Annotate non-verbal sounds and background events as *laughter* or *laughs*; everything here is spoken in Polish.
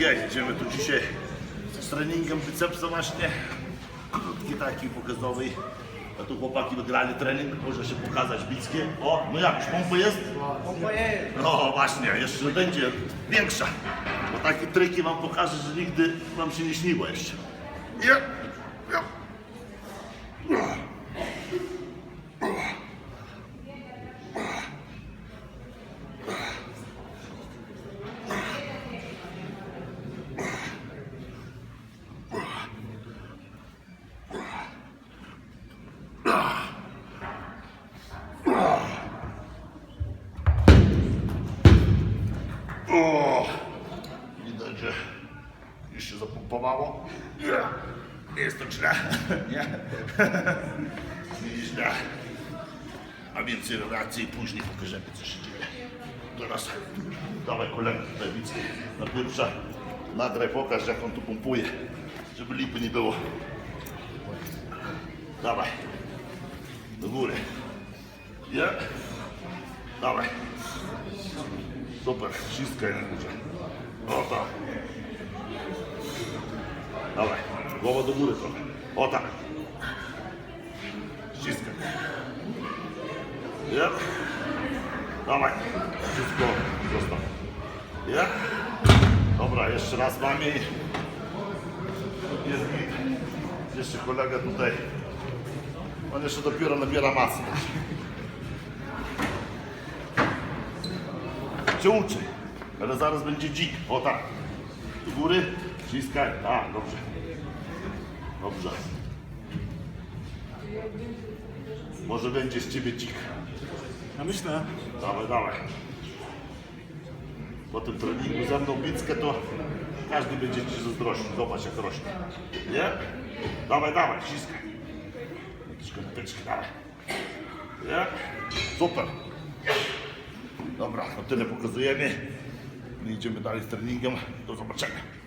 Okej, jedziemy tu dzisiaj z treningiem bicepsa właśnie. Krótki taki pokazowy. A tu chłopaki wygrali trening, może się pokazać bickie. O, no jak, już pompa jest? No właśnie, jeszcze będzie większa. Bo takie triki wam pokażę, że nigdy wam się nie śniło jeszcze. Ja, ja. O, widać, że już się zapompowało. Nie, jest to źle. *laughs* Nie. *laughs* Nie jest źle. A więcej relacji później pokażemy, co się dzieje. Teraz dawaj kolegę tutaj widzę. Na pierwsza nagraj pokaż, jak on tu pompuje, żeby lipy nie było. Dawaj. Do góry. Nie. Dawaj. Super, ściskaj na górze. O tak. Dawaj, głowa do góry trochę. O tak. Ściskaj. Ja. Dawaj. Wszystko zostaw. Ja. Dobra, jeszcze raz mamy. Jest. Jeszcze kolega tutaj. On jeszcze dopiero nabiera masy. Się uczy, ale zaraz będzie dzik. O tak. Do góry, ściskaj. Tak, dobrze. Dobrze. Może będzie z ciebie dzik. Ja myślę. Dawaj, dawaj. Po tym treningu ze mną bickę to każdy będzie ci zazdrościł. Zobacz jak rośnie. Nie? Dawaj, dawaj, ściskaj. Tyczki, dawaj. Nie? Super. Dobra, to tyle pokazujemy. My idziemy dalej z treningiem. Do zobaczenia.